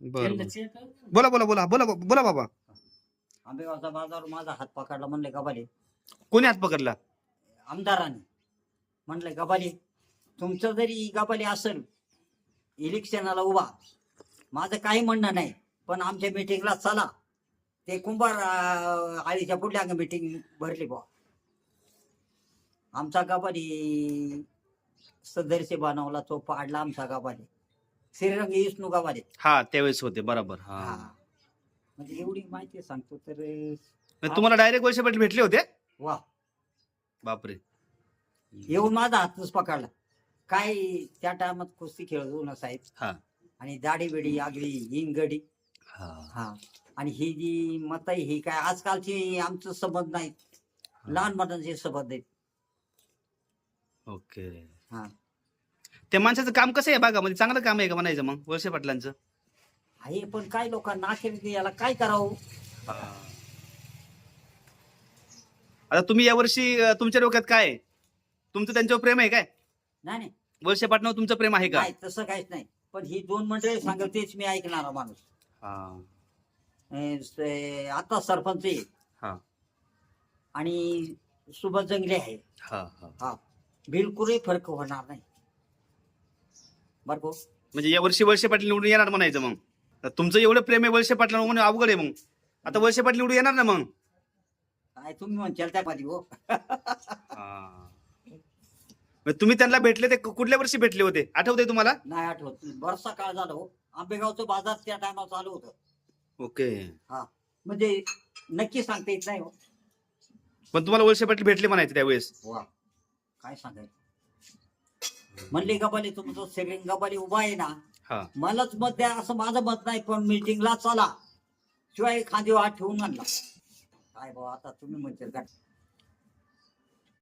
बरं बरं. बोला बोला बोला. बोला बोला बाबा. आंबेगावचा बाजार माझा हात पकडला म्हणले गबाले. कोणी हात पकडला? आमदाराने म्हणले गबाले तुमचं जरी गबाले असेल इलेक्शनाला उभा. माझं काही म्हणणं नाही पण आमच्या मिटिंगला चला. ते कुंभार अं, आळीच्या पुढल्या मिटिंग भरली बुवा. आमचा गबाली सदस्य बनवला तो पाडला आमचा गबाले. श्रीरंग विष्णू गबाले हा त्यावेळेस होते बरोबर. हा. हा. म्हणजे एवढी माहिती सांगतो तर तुम्हाला डायरेक्ट वळसे पाटील भेटले होते? वा. बापरे. येऊन माझा हातच पकडला. काय त्या टायमात कुस्ती खेळत ना साहेब? हा. आणि दाढी बिडी आगळी हिंगडी. हा. हा. आणि ही जी मत आहे ही काय आजकालची आमचं संबंध नाही लहान मतांचे संबंध आहेत. ओके. हा. त्या माणसाचं काम कसं आहे भागामध्ये चांगलं काम आहे का म्हणायचं मग वळसे पाटलांचं? आहे पण काय लोकांना याला काय करावं? आता तुम्ही यावर्षी अं, तुमच्या डोक्यात काय आहे? तुमचं त्यांच्यावर प्रेम आहे काय? नाही नाही. वळसे तुमचं प्रेम आहे का? काय तसं काहीच नाही. पण ही दोन मंडळी सांगेल तेच मी ऐकणारा माणूस. हा. अं, स- आता सरपंच आहे. हा. आणि सुभाष जंगले आहे. हा. बिलकुलही फरक होणार नाही. बरं म्हणजे यावर्षी वळसे पाटील निवडून येणार म्हणायचं मग. तुमचं एवढं प्रेम आहे वळसे पाटला म्हणून अवघड आहे मग. आता वळसे पाटील निवडून येणार ना मग. काय तुम्ही म्हणशाल त्या पाठी हो. तुम्ही त्यांना भेटले ते कु- कुठल्या वर्षी भेटले होते? आठवते तुम्हाला? नाही आठवत. बरसा काळ झाला हो. आंबेगावचं बाजार त्या टायमाला चालू होतं. ओके. म्हणजे नक्की सांगता येत नाही हो. पण तुम्हाला वळसे पाटील भेटले म्हणायचे त्यावेळेस. वा. काय सांगायचं? म्हणले गबाली तुमचं सेविंग गबाली उभा आहे ना हा. मलाच मत द्या असं माझं मत नाही पण मीटिंगला चला. शिवाय खांदी हात ठेवून आणला. काय भाऊ आता तुम्ही म्हणते